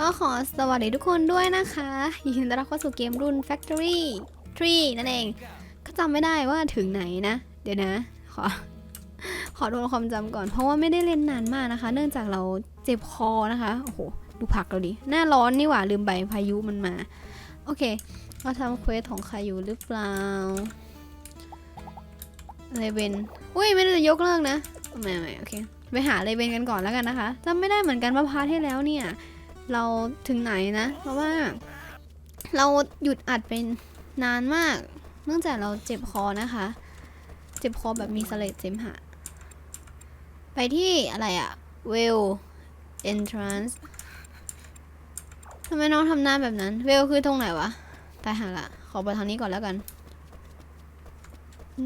ก็ขอสวัสดีทุกคนด้วยนะคะ ยินดีต้อนรับเข้าสู่เกมรุ่น Factory 3 นั่นเอง ก็จำไม่ได้ว่าถึงไหนนะ เดี๋ยวนะ ขอ ขอโดนความจำก่อน เพราะว่าไม่ได้เล่นนานมากนะคะ เนื่องจากเราเจ็บคอนะคะ โอ้โห ดูผักเราดิ หน้าร้อนนี่หว่า ลืมไปพายุมันมา โอเค เราทำเควสของใครอยู่หรือเปล่าเลเวนอุ้ย ไม่ได้จะยกเลิกนะ ไม่ไม่โอเค ไปหาเลเวนกันก่อนแล้วกันนะคะจำไม่ได้เหมือนกันว่าพาร์ทที่แล้วเนี่ย เราถึงไหนนะ เพราะว่าเราหยุดอัดเป็นนานมาก เนื่องจากเราเจ็บคอนะคะ เจ็บคอแบบมีเสลดเสมหะ ไปที่อะไรอะ well entrance ทำไมน้องทำหน้าแบบนั้น well คือตรงไหนวะ ตายหาละ ขอไปทางนี้ก่อนแล้วกัน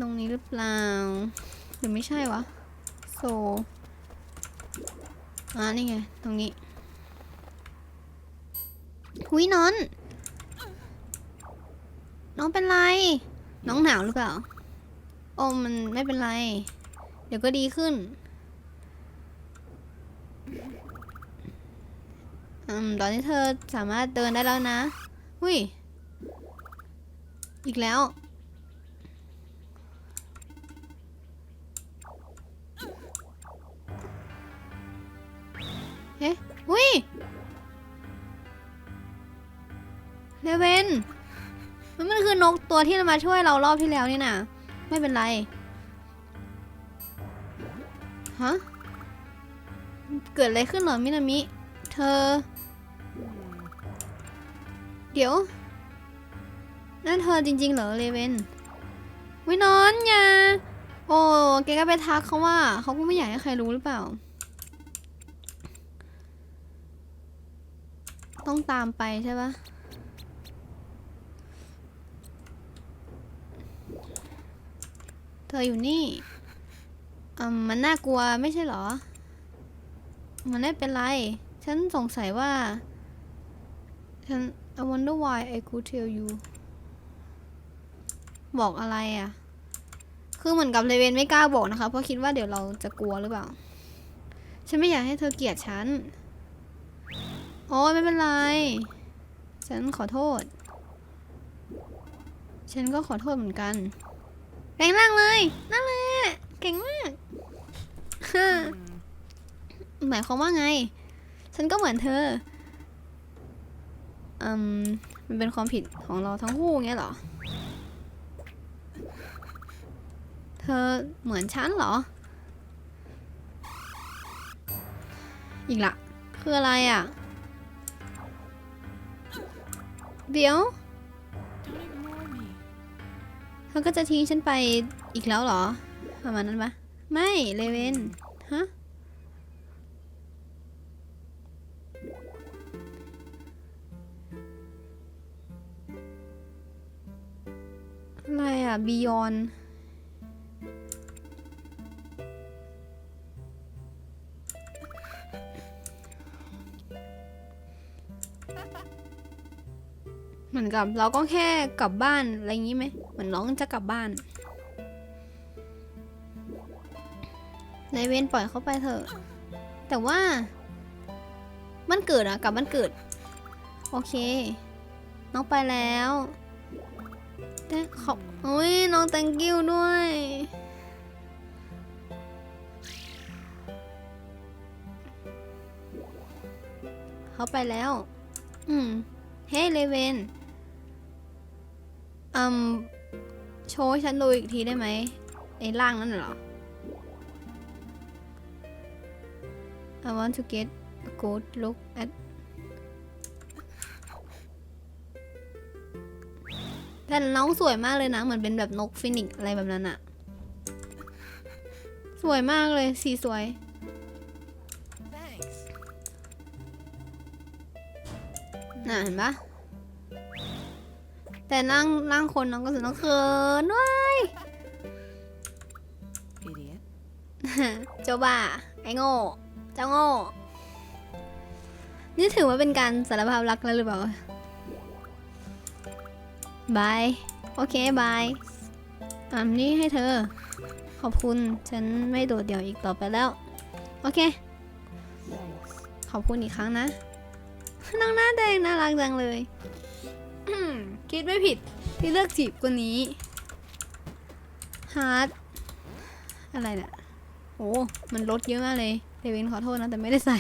ตรงนี้หรือเปล่า หรือไม่ใช่วะ โซ อ่านี่ไง ตรงนี้ หุยนอน น้องเป็นไร น้องหนาวหรือเปล่าโอ้มันไม่เป็นไร เดี๋ยวก็ดีขึ้น อืม ตอนนี้เธอสามารถเดินได้แล้วนะ หุยอีกแล้ว เลเวนมันมันคือนกตัวที่มาช่วยเรารอบที่แล้วนี่นะไม่เป็นไรฮะเกิดอะไรขึ้นเหรอมินามิ เธอ เดี๋ยวนั่นเธอจริง ๆ เหรอเลเวนวินอนอย่าโอ้แกก็ไปทักเขาว่า เขาก็ไม่อยากให้ใครรู้หรือเปล่า ต้องตามไปใช่ปะ ธออยู่นี่อืมมันน่ากลัวไม่ใช่เหรอ มันไม่เป็นไร ฉันสงสัยว่า ฉัน I wonder why I could tell you บอกอะไรอะ่ะ คือเหมือนกับเลเวนไม่กล้าบอกนะคะ เพราะคิดว่าเดี๋ยวเราจะกลัวหรือเปล่า ฉันไม่อยากให้เธอเกลียดฉัน โอ้ยไม่เป็นไร ฉันขอโทษ ฉันก็ขอโทษเหมือนกัน แปลงร่างเลยนั่นแหละเก่งมากหมายความว่าไง ฉันก็เหมือนเธออืมมันเป็นความผิดของเราทั้งคู่เงี้ยเหรอ เธอเหมือนฉันเหรอ อีกละ คืออะไรอะ เดี๋ยว เธอก็จะทิ้งฉันไปอีกแล้วเหรอ ประมาณนั้นปะไม่เลเวนฮะอะไรอะบียอนเหมือนกับเราก็แค่กลับบ้านอะไรอย่างนี้ไหม เหมือนน้องจะกลับบ้านในเวนปล่อยเขาไปเถอะ แต่ว่า มันเกิดอะกลับมันเกิด โอเค น้องไปแล้วแต่ขอบโอ้ยน้อง thank you ด้วย เขาไปแล้ว อืม เฮ้เลเวนอืม โชว์ให้ฉันดูอีกทีได้ไหมไอ้ร่างนั่นเหรอ I want to get a good look at แต่น้องสวยมากเลยนะ เหมือนเป็นแบบนกฟินิกอะไรแบบนั้นอะสวยมากเลย สีสวย Thanks. น่ะเห็นปะ แต่ร่างร่างคนน้องก็สวยน้องเขินด้วย Idiot. เจ้าบ้า ไอ้โง่ เจ้าโง่ นี่ถือว่าเป็นการสารภาพรักแล้วหรือเปล่า บาย โอเค บายอ่านี่ให้เธอ ขอบคุณ ฉันไม่โดดเดี่ยวอีกต่อไปแล้ว โอเค Thanks. ขอบคุณอีกครั้งนะ น้องหน้าแดงน่ารักจังเลยอืม คิดไม่ผิดที่เลือกจีบคนนี้ฮาร์ดอะไรเนี่ยโอ้มันลดเยอะมากเลยเดวินขอโทษนะแต่ไม่ได้ใส่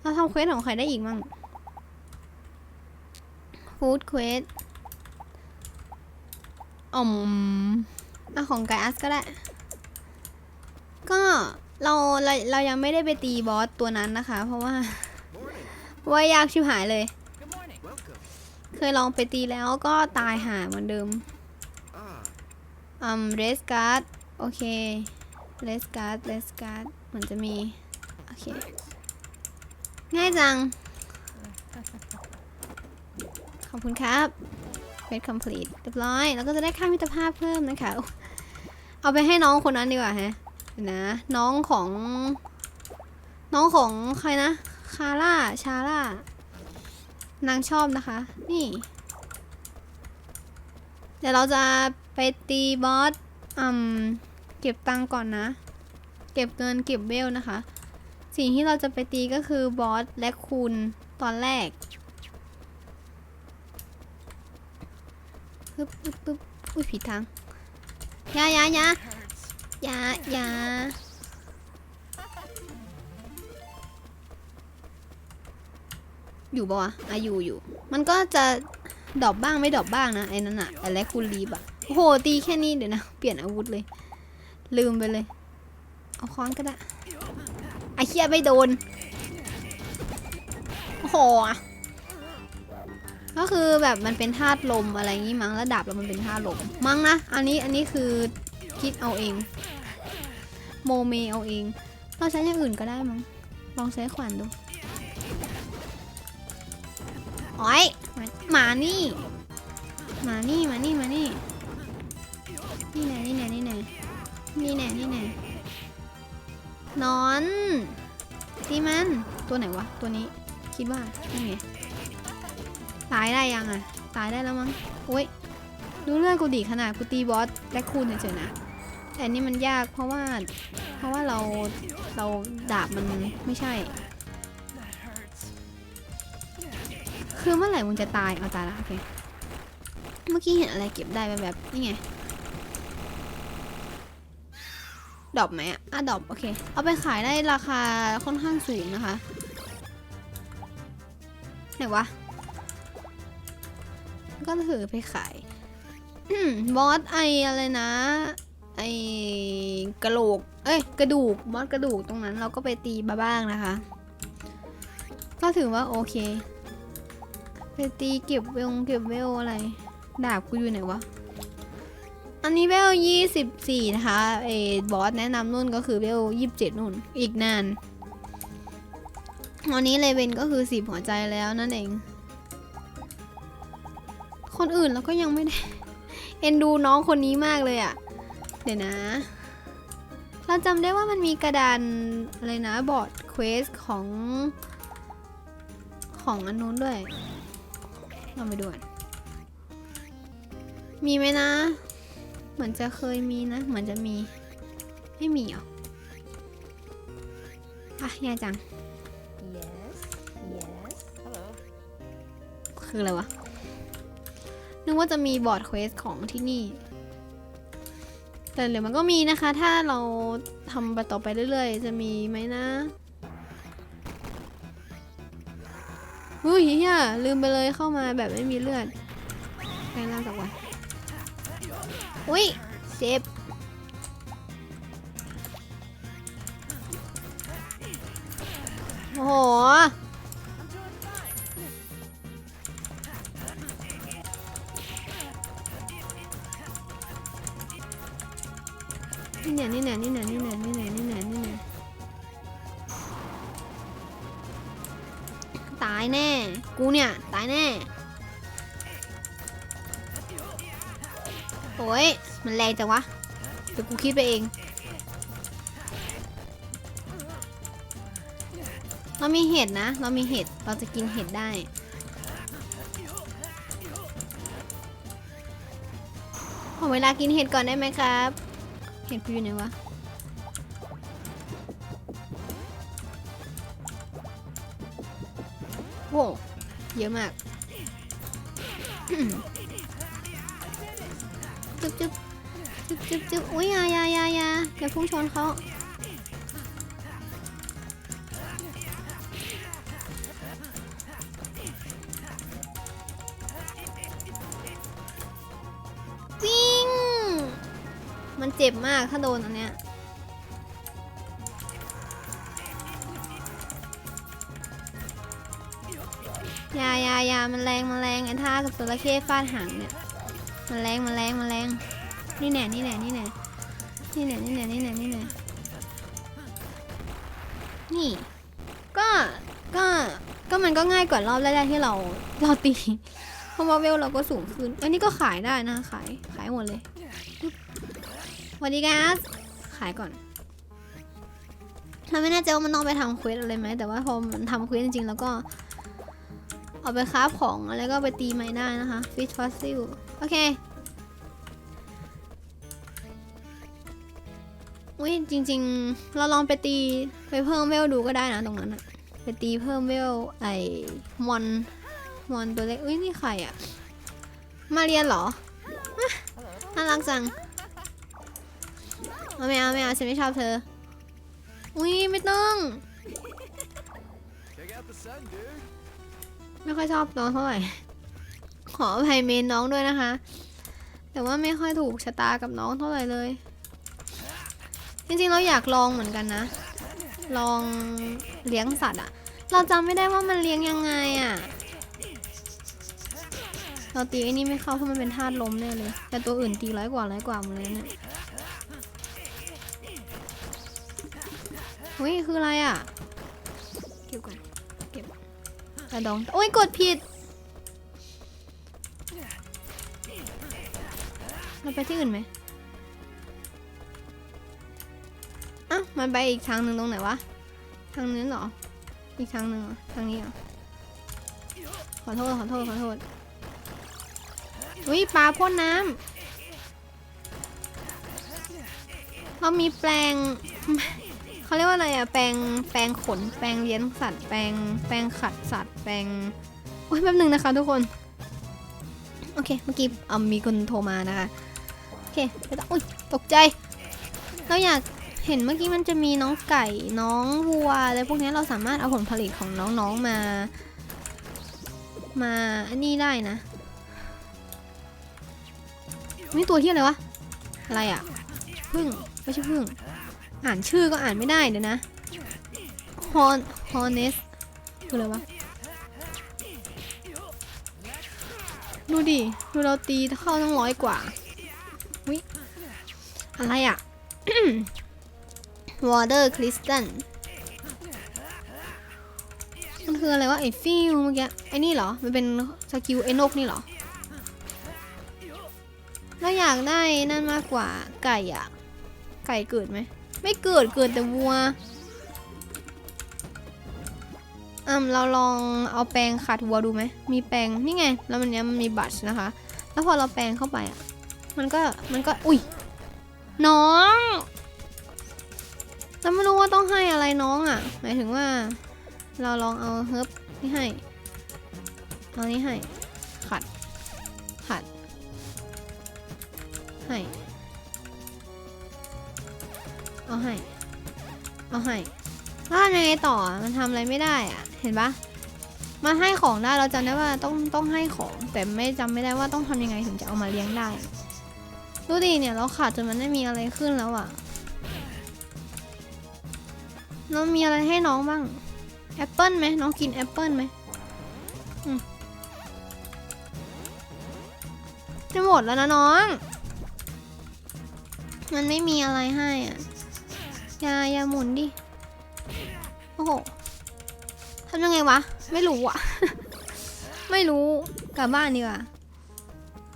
เราทำเควสของใครได้อีกมั่งฟู้ดเควสอ๋อมอะของไกอัสก็ได้ ก็เราเราเรายังไม่ได้ไปตีบอสตัวนั้นนะคะ เพราะว่าว่ายากชิบหายเลย เคยลองไปตีแล้วก็ตายหาเหมือนเดิมอืมเรสการ์ดโอเคเรสการ์ดเรสการ์ดเหมือนจะมี โอเค ง่ายจัง ขอบคุณครับเ e ส complete เรียบร้อย แล้วก็จะได้ค่ามิตรภาพเพิ่มนะคะ เอาไปให้น้องคนนั้นดีกว่าฮะนะน้องของ น้องของใครนะ คาร่า ชาร่า นางชอบนะคะ นี่ เดี๋ยวเราจะไปตีบอสอืมเก็บตังก่อนนะ เก็บเงินเก็บเวลนะคะ สิ่งที่เราจะไปตีก็คือบอสและคูณตอนแรกปึ๊บปึ๊บปึ๊บอุ้ยผิดทางยายายายายา อยู่ปะวะอะอยู่อยู่ มันก็จะดรอปบ้างไม่ดรอปบ้างนะไอ้นั่นอะอะไรคูณรีบอะโอ้โหตีแค่นี้เดี๋ยวนะเปลี่ยนอาวุธเลย ลืมไปเลย เอาค้อนก็ได้ไอ้เคียไม่โดนโอ้โหก็คือแบบมันเป็นธาตุลมอะไรงี้มั้งแล้วดาบแล้วมันเป็นธาตุลมมั้งนะอันนี้อันนี้คือคิดเอาเอง โมเมเอาเองเราใช้อย่างอื่นก็ได้มั้งลองใช้ขวานดู โอ้ยมามานี่มานี่มานี่มานี่นี่แน่นี่แน่นี่แน่นี่แน่นี่แน่นอนตีมันตัวไหนวะตัวนี้คิดว่านี่ไงตายได้ยังอะตายได้แล้วมั้งโอ้ยดูเลือดกูดีขนาดกูตีบอสแบ็คคูนเฉยๆนะแต่นี่มันยากเพราะว่าเพราะว่าเราเราดาบมันไม่ใช่ คือเมื่อไหร่มึงจะตาย เอาตายละโอเค เมื่อกี้เห็นอะไรเก็บได้แบบนี่ไง ดอปไหมอะอะดอปโอเค เอาไปขายได้ราคาค่อนข้างสูงนะคะ ไหนวะ ก็ถือไปขายบอสไออะไรนะ ไอกระโหลก เอ้ย กระดูก บอสกระดูกตรงนั้นเราก็ไปตีมาบ้างนะคะ ก็ถือว่าโอเค ไปตีเก็บเวลเก็บเวลอะไร ดาบกูอยู่ไหนวะ อันนี้เวลยี่สิบสี่นะคะไอ้บอสแนะนำนุ่นก็คือเวลยี่สิบเจ็ดนุ่น อีกนานตอนนี้เลเวนก็คือสิบหัวใจแล้วนั่นเอง คนอื่นเราก็ยังไม่ได้ เอ็นดูน้องคนนี้มากเลยอะ่ะ เดี๋ยวนะ เราจำได้ว่ามันมีกระดานอะไรนะบอร์ดเควสของของอันนู้นด้วย ลองไปดูก่อนมีไหมนะ เหมือนจะเคยมีนะ เหมือนจะมี ไม่มีเหรออะแย่จัง Yes. Yes. Hello. คืออะไรวะ นึกว่าจะมีบอร์ดเควสของที่นี่ แต่เดี๋ยวมันก็มีนะคะ ถ้าเราทำไปต่อไปเรื่อยๆ จะมีไหมนะ ยเฮียลืมไปเลยเข้ามาแบบไม่มีเลือดแปลงร่างสักวันอุ้ยเจ็บโอ้โหนี่เนี่ยนี่เนี่ยนี่เนี่ย ตายแน่ กูเนี่ย ตายแน่ โอ้ย มันแรงจังวะ เดี๋ยวกูคิดไปเอง เรามีเห็ดนะ เรามีเห็ด เราจะกินเห็ดได้ ขอเวลากินเห็ดก่อนได้ไหมครับ เห็ดกูอยู่ไหนวะ เยอะมากจุ๊บจุ๊บจุ๊บจุ๊บจุ๊บอุ้ยอยาอยาอยาอยาอย่าพุ่งชนเขาวิ่ง มันเจ็บมากถ้าโดนอันเนี้ย ยายายามันแรงมันแรงไอ้ท่ากับจระเข้ฟาดหางเนี่ยมันแรงมันแรงมันแรงนี่แน่นี่แน่นี่แน่นี่แน่นี่แน่นี่แน่นี่แน่นี่ก็ก็ก็มันก็ง่ายกว่ารอบแรกๆที่เราเราตีเพราะว่าเวลเราก็สูงขึ้น อันนี้ก็ขายได้นะขายขายหมดเลยสวัสดีครับขายก่อนเราไม่แน่ใจว่ามันต้องไปทำเควสอะไรไหมแต่ว่าพอมันทำเควสจริงๆแล้วก็ เอาไปคราฟของแล้วก็ไปตีไม้ได้นะคะ fish fossil โอเคอุ้ยจริง ๆ เราลองไปตีไปเพิ่มเวลดูก็ได้นะตรงนั้นอะไปตีเพิ่มเวลไอมอนมอนตัวเล็กอุ้ยนี่ใครอะมาเรียนเหรออะน่ารักจังเอาไม่เอาไม่เอาฉันไม่ชอบเธอ อุ้ยไม่ต้อง ไม่ค่อยชอบน้องเท่าไหร่ ขออภัยเมนน้องด้วยนะคะ แต่ว่าไม่ค่อยถูกชะตากับน้องเท่าไหร่เลย จริงๆเราอยากลองเหมือนกันนะ ลองเลี้ยงสัตว์อะเราจำไม่ได้ว่ามันเลี้ยงยังไงอะเราตีไอ้นี่ไม่เข้าเพราะมันเป็นธาตุลมแน่เลย แต่ตัวอื่นตีร้อยกว่าร้อยกว่าหมดเลยเนี่ยเฮ้ยคืออะไรอะเก็บก่อน กระดอง โอ้ยกดผิด เราไปที่อื่นไหมอ้าวมันไปอีกทางหนึ่งตรงไหนวะ ทางนี้เหรอ อีกทางหนึ่งเหรอ ทางนี้เหรอ ขอโทษ ขอโทษ ขอโทษอุ้ยปลาพ่นน้ำเรามีแปลง เขาเรียกว่าอะไรอะแปลงแปลงขน แปลงเลี้ยงสัตว์ แปลงแปลงขัดสัตว์ แปลงโอ้ยแป๊บหนึ่งนะคะทุกคน โอเค เมื่อกี้อ่ามีคนโทรมานะคะ โอเคไปต่ออุ้ยตกใจ เราอยากเห็นเมื่อกี้มันจะมีน้องไก่น้องวัวอะไรพวกนี้เราสามารถเอาผลผลิตของน้องๆมา มาอันนี้ได้นะนี่ตัวที่อะไรวะ อะไรอะพึ่งไม่ใช่พึ่ง อ่านชื่อก็อ่านไม่ได้เดี๋ยวนะฮอนฮอนเนสคืออะไรวะ ดูดิ ดูเราตีเข้าตั้งร้อยกว่าวิอะไรอะ Water Crystal มันคืออะไรวะไอ้ฟิวเมื่อกี้ไอ้นี่เหรอ มันเป็นสกิลไอ้นกนี่เหรอแล้วอยากได้นั่นมากกว่าไก่อะไก่เกิดไหม ไม่เกิดเกิดแต่วัวอืมเราลองเอาแปรงขัดวัวดูไหมมีแปรงนี่ไง แล้วมันเนี้ยมันมีบัตนะคะ แล้วพอเราแปรงเข้าไปอะมันก็มันก็อุ้ยน้องเราไม่รู้ว่าต้องให้อะไรน้องอะ หมายถึงว่า เราลองเอาเฮิร์บนี่ให้เอานี้ให้ ขัด ขัด ให้ เอาให้ เอาให้แล้วทำยังไงต่อ มันทำอะไรไม่ได้อะเห็นปะมาให้ของได้เราจำได้ว่าต้องต้องให้ของ แต่ไม่จำไม่ได้ว่าต้องทำยังไงถึงจะเอามาเลี้ยงได้ ดูดิเนี่ยเราขาดจนมันไม่มีอะไรขึ้นแล้วอะเรามีอะไรให้น้องบ้างแอปเปิลไหมน้องกินแอปเปิลไหมอืมจะหมดแล้วนะน้อง มันไม่มีอะไรให้อะ อย่าอย่าหมุนดิ โอ้โหทำยังไงวะ ไม่รู้อะไม่รู้ กลับบ้านดีกว่า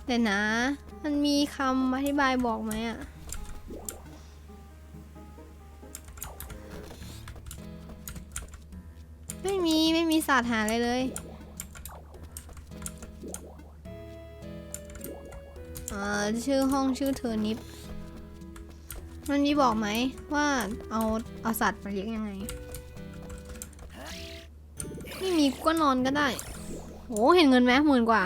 แต่นะ มันมีคำอธิบายบอกไหมอะไม่มี ไม่มีศาสตร์หาอะไรเลยเอ่อชื่อห้องชื่อเทอร์นิป มันมีบอกไหมว่าเอาเอาสัตว์มาเลี้ยงยังไง ไม่มีก็นอนก็ได้โหเห็นเงินไหมหมื่นกว่า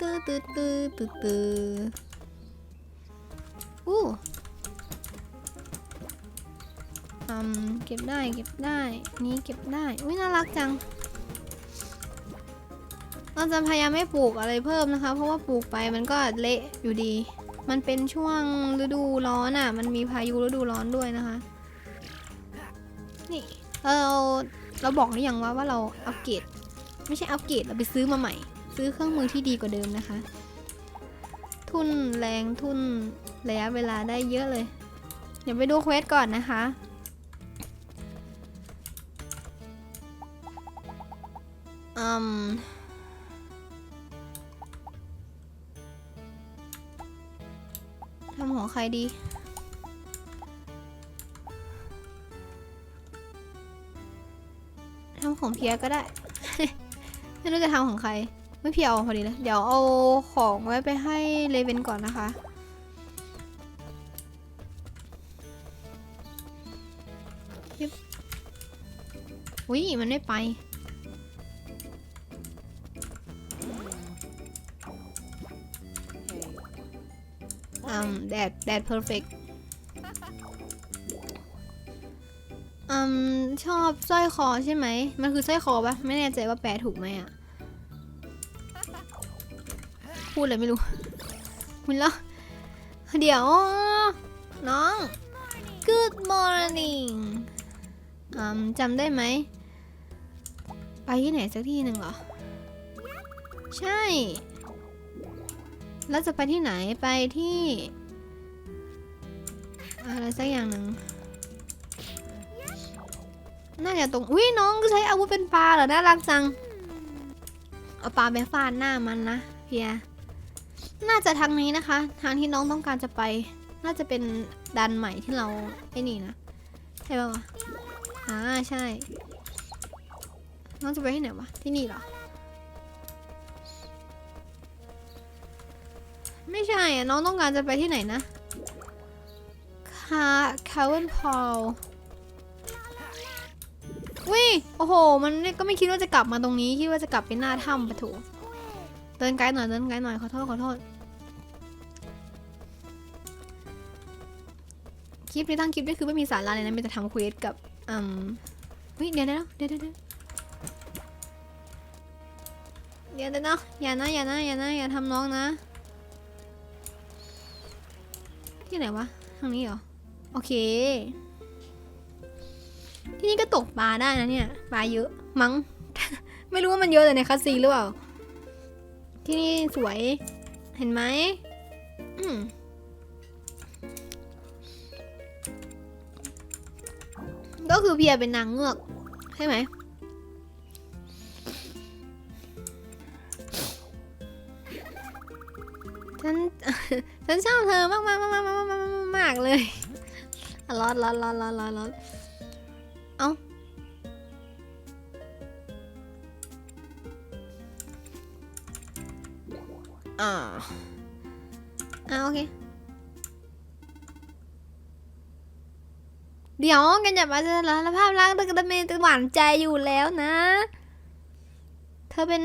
ตื้อตื้อตื้อตื้อตื้ออู้อืมเก็บได้เก็บได้ นี่เก็บได้ อุ้ยน่ารักจัง เราจะพยายามไม่ปลูกอะไรเพิ่มนะคะ เพราะว่าปลูกไปมันก็เละอยู่ดี มันเป็นช่วงฤดูร้อนอะ มันมีพายุฤดูร้อนด้วยนะคะ นี่เราเราบอกหรือยังว่าว่าเราอัปเกรดไม่ใช่อัปเกรดเราไปซื้อมาใหม่ ซื้อเครื่องมือที่ดีกว่าเดิมนะคะ ทุนแรงทุนระยะเวลาได้เยอะเลย เดี๋ยวไปดูเควสก่อนนะคะอืมำของใครดี ทำของเพียก็ได้ ไม่รู้จะทำของใคร ไม่เพียวพอดีเลย เดี๋ยวเอาของไว้ไปให้เลเวนก่อนนะคะยึบอุ้ยมันไม่ไป Hey. อืมแดดแดดเพอร์เฟกอืมชอบสร้อยคอใช่ไหม มันคือสร้อยคอปะไม่แน่ใจว่าแปลถูกไหมอะพูดเลยไม่รู้คุณละเดี๋ยว น้อง Good morning อืมจำได้ไหม ไปที่ไหนสักที่หนึ่งเหรอ ใช่ แล้วจะไปที่ไหนไปที่ อะไรสักอย่างหนึ่งน่าจะตรงอุ้ยน้องก็ใช้อาวุธเป็นปลาเหรอน่ารักจัง เอาปลาไปฟาดหน้ามันนะเพีย น่าจะทางนี้นะคะ ทางที่น้องต้องการจะไป น่าจะเป็นดันใหม่ที่เราไอ้นี่นะใช่ป่าวะอ่าใช่ น้องจะไปที่ไหนวะที่นี่เหรอ ไม่ใช่อะน้องต้องการจะไปที่ไหนนะคาคาเวนพอลวิโอ้โห มันก็ไม่คิดว่าจะกลับมาตรงนี้ คิดว่าจะกลับไปหน้าถ้ำปะถูเดินไกลหน่อย เดินไกลหน่อย ขอโทษ ขอโทษ คลิปนี้ตั้งคลิปนี่คือไม่มีสาระเลยนะ มีแต่ทำเควสกับ อืมวิเดี๋ยเดี๋ยวเดี๋ยวเดี๋ยวเดี๋ยวเดี๋ยวเดี๋ยวนะอย่านะ อย่านะ อย่านะ อย่าทำน้องนะ ที่ไหนวะ ทางนี้เหรอ โอเค ที่นี่ก็ตกปลาได้นะเนี่ย ปลาเยอะ มั้ง ไม่รู้ว่ามันเยอะแต่ในคัสซีหรือเปล่า ที่นี่สวย เห็นไหมอืมก็คือเพียเป็นนางเงือก ใช่ไหมฉัน ฉันชอบเธอมากมากมากมากมากมากมากเลยอะร้อนร้อนร้อนร้อนร้อนร้อนเอ้าอ่าอ่าโอเคเดี๋ยวกันอย่ามาจะสารภาพรักเธอกับเมย์จะหวานใจอยู่แล้วนะ เธอเป็น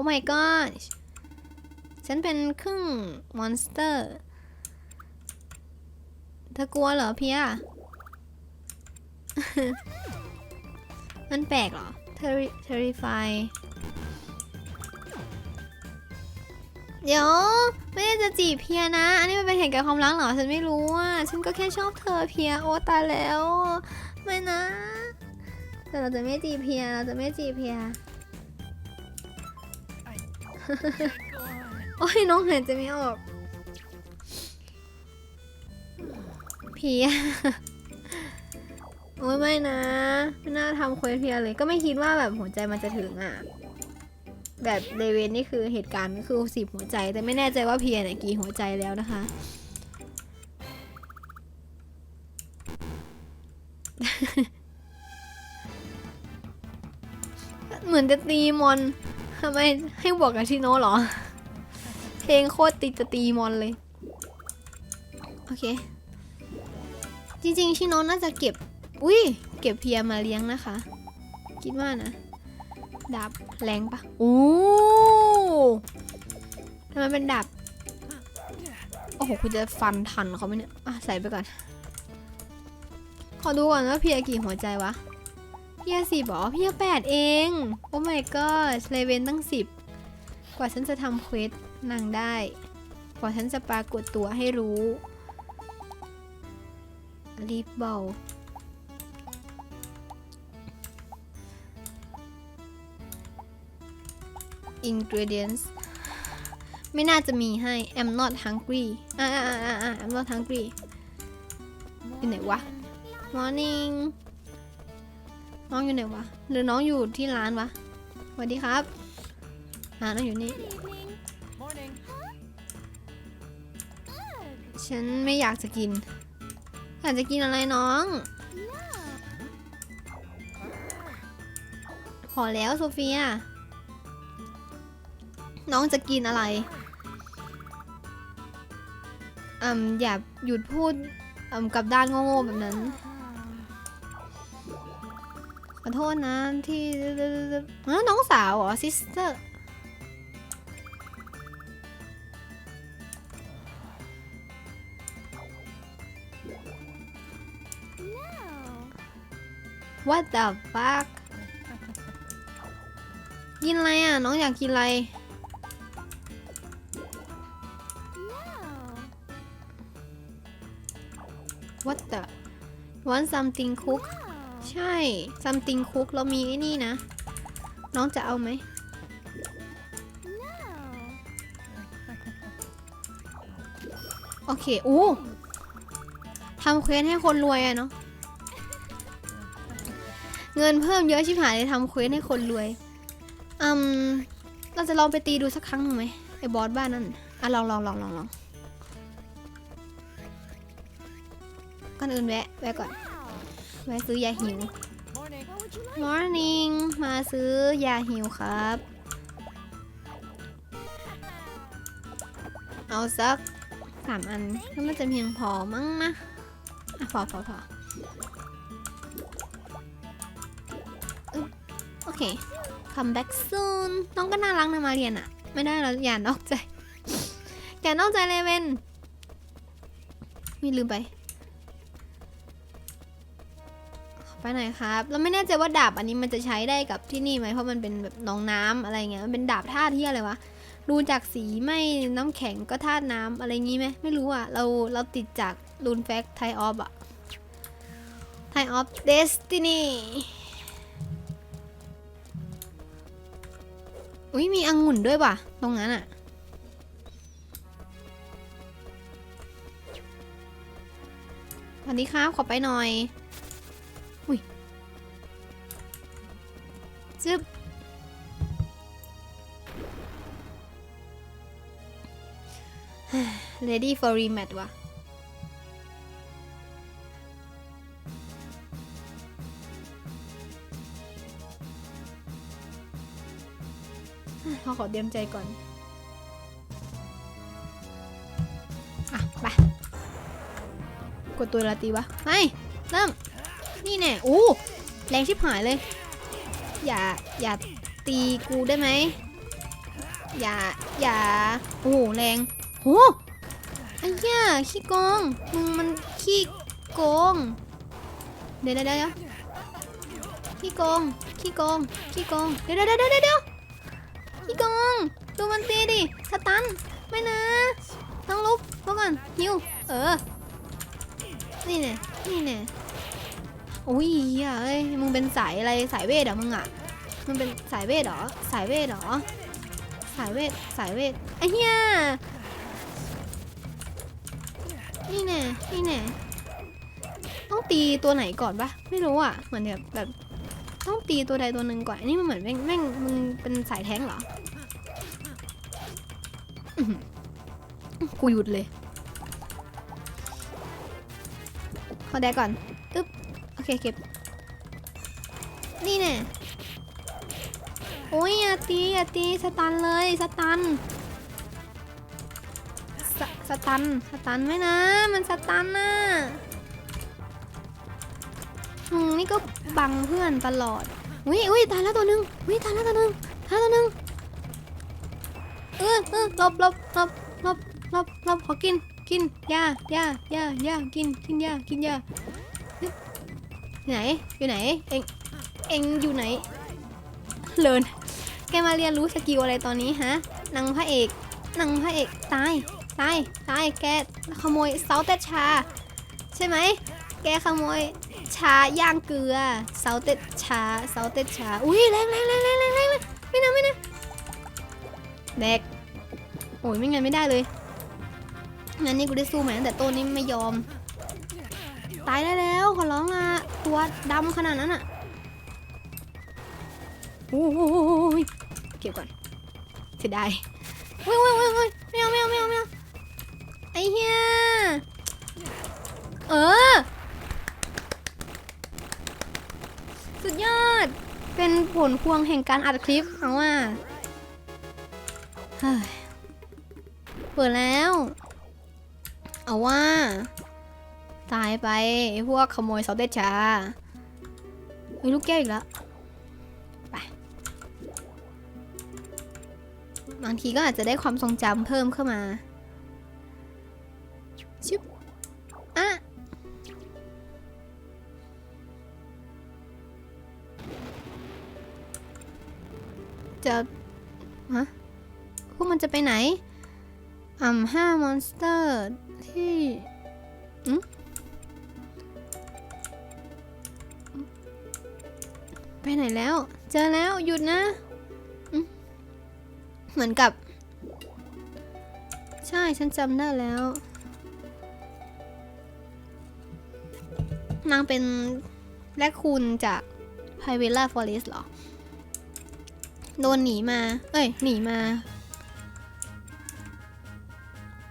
อ้ my god ฉันเป็นครึ่งมอนสเตอร์ เธอกลัวเหรอเพีย มันแปลกเหรอ Terri- terrify เดี๋ยว ไม่ได้จะจีบเพียนะ อันนี้มันเป็นเหตุการณ์ความรักเหรอ ฉันไม่รู้อะ ฉันก็แค่ชอบเธอเพีย โอ้ตายแล้ว ไม่นะ แต่เราจะไม่จีบเพีย เราจะไม่จีบเพีย โอ้ยน้องหายใจไม่ออกเพียโอ้ยไม่นะไม่น่าทำเควสเพียเลย ก็ไม่คิดว่าแบบหัวใจมันจะถึงอะ แบบเลเวนนี่คือเหตุการณ์ก็คือสิบหัวใจ แต่ไม่แน่ใจว่าเพียเนี่ยกี่หัวใจแล้วนะคะเหมือนจะตีมอน ทำไมให้บวกกับชิโนะเหรอ เพลงโคตรติดจะตีมอนเลย โอเค จริงๆ ชิโนะน่าจะเก็บ อุ้ย เก็บเพียมาเลี้ยงนะคะ คิดว่านะ ดาบแรงปะโอ้ทำไมเป็นดาบ โอ้โห คุณจะฟันทันเขาไหมเนี่ย อะ ใส่ไปก่อน ขอดูก่อนว่าเพียกี่หัวใจวะ พียสิบอเพียแปดเอง โอ้ my god เลเวนตั้งสิบกว่าฉันจะทำเควสนางได้ กว่าฉันจะปรากฏตัวให้รู้รีบเบา ingredients ไม่น่าจะมีให้ I'm not hungry อ่าอ่าอ่าอ่า I'm not hungry อยู่ไหนวะ morning น้องอยู่ไหนวะหรือน้องอยู่ที่ร้านวะสวัสดีครับอ่าน้องอยู่นี่ฉันไม่อยากจะกิน อยากจะกินอะไรน้องพอแล้วโซเฟีย น้องจะกินอะไรอืมอย่าหยุดพูดอืมกับด้านโง่ๆแบบนั้น โทษนะที่เออน้องสาวเหรอซิสเตอร์ What the fuck กินอะไรอะ น้องอยากกินอะไร What the want something cook ใช่ something cook เรามีไอ้นี่นะ น้องจะเอาไหม โอเค อู้ทำเควสให้คนรวยอะเนาะ เงินเพิ่มเยอะชิบหายเลยทำเควสให้คนรวย อืม เราจะลองไปตีดูสักครั้งหนึ่งไหมไอ้บอสบ้านนั่น อะลองลองลองลองลองก่อนอื่นแวะ แวะก่อน แวะซื้อยาหิว Morning. Morning มาซื้อยาหิวครับ เอาสักสามอันก็น่าจะเพียงพอมั้งนะอะพอพอพออึ๊บโอเค come back soon น้องก็น่ารักนะมาเรียนอะไม่ได้แล้วอย่านอกใจ อย่านอกใจเลยเวนมีลืมไป ไปไหนครับ เราไม่แน่ใจว่าดาบอันนี้มันจะใช้ได้กับที่นี่ไหมเพราะมันเป็นแบบหน้องน้ำอะไรเงี้ย มันเป็นดาบธาตุที่อะไรวะ ดูจากสีไม่น้ำแข็งก็ธาตุน้ำอะไรงี้ไหมไม่รู้อะ เราเราติดจากรูนแฟกไทออฟอะไทออฟเดสตินีอุ้ยมีองุ่นด้วยว่ะ ตรงนั้นอะสวัสดีครับ ขอไปหน่อย ready for rematch วะเขาขอเตรียมใจก่อน อะ ไป กดตัวลาตีวะไปเริ่ม นี่แน่อู้แรงชิบหายเลย อย่า อย่าตีกูได้ไหม อย่า อย่า โอ้โห แรงโหไอ้ เหี้ยขี้โกงมึงมันขี้โกง เดี๋ยวเดี๋ยวเดี๋ยวขี้โกงขี้โกงขี้โกงเดี๋ยวเดี๋ยวเดี๋ยวเดี๋ยวขี้โกงดูมันตีดิสตันไม่นะต้องลุกลุกก่อนฮิวเออนี่แน่นี่แน่โอ้ยเหี้ยเอ้ยมึงเป็นสายอะไรสายเวทเหรอมึงอะมึงเป็นสายเวทเหรอสายเวทเหรอสายเวทสายเวทไอ้เหี้ย นี่แน่นี่แน่ต้องตีตัวไหนก่อนปะไม่รู้อะเหมือนแบบแบบต้องตีตัวใดตัวหนึ่งก่อนอันนี้มันเหมือนแม่งแม่งมึงเป็นสายแท้งเหรออื้อหือกูหยุดเลยขอแดกก่อนอึ๊บโอเคเก็บ นี่แน่โอ้ยอย่าตีอย่าตีสตันเลยสตัน สสตันสตันไหมนะ มันสตันน่ะอืมนี่ก็บังเพื่อนตลอดอุ้ยอุ้ยตายแล้วตัวหนึ่งอุ้ยตายแล้วตัวหนึ่งตายแล้วตัวหนึ่งเออเออหลบหลบหลบหลบหลบหลบขอกิน กินยายายายากิน กินยากินยาไหน อยู่ไหน เองเองอยู่ไหน เลินแกมาเรียนรู้สกิลอะไรตอนนี้ฮะนางพระเอกนางพระเอกตาย ตายตายแกขโมยเซาเตชา ใช่ไหม แกขโมยชาย่างเกลือเซาเตชาเซาเตชา อุ้ยแรงแรงแรงแรงแรงแรงไม่นะไม่นะแดกโอ้ยไม่งั้นไม่ได้เลย งั้นนี่กูได้สู้ไหมแต่ต้นนี้ไม่ยอม ตายได้แล้วขอร้องละตัวดำขนาดนั้นอะโอ้ยเก็บก่อนเสียดายโอ้ยโอ้ยโอ้ยโอ้ยไม่เอาไม่เอาไม่เอาไม่เอา ไอ้เหี้ย เออ สุดยอด เป็นผลพวงแห่งการอัดคลิปเอาว่าเฮ้ยเปิดแล้ว เอาว่า ตายไปไอ้พวกขโมยซอสเดชาเฮ้ยลูกแก้วอีกแล้วไปบางทีก็อาจจะได้ความทรงจำเพิ่มเข้ามา จะไปไหนอ่ำห้ามอนสเตอร์ที่ไปไหนแล้ว เจอแล้วหยุดนะ เหมือนกับ ใช่ฉันจำได้แล้ว นางเป็นแรคคูนจากไพเวล่าฟอเรสเหรอ โดนหนีมา เอ้ย หนีมา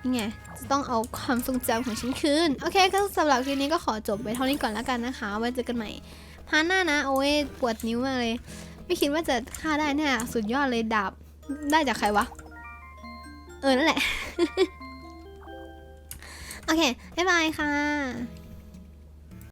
นี่ไงจะต้องเอาความทรงจำของฉันคืน โอเคก็สำหรับคลิปนี้ก็ขอจบไปเท่านี้ก่อนแล้วกันนะคะ ไว้เจอกันใหม่พาร์ทหน้านะ โอ้ยปวดนิ้วมากเลย ไม่คิดว่าจะฆ่าได้เนี่ย สุดยอดเลยดาบ ได้จากใครวะ เออ นั่นแหละ โอเค บ๊ายบายค่ะ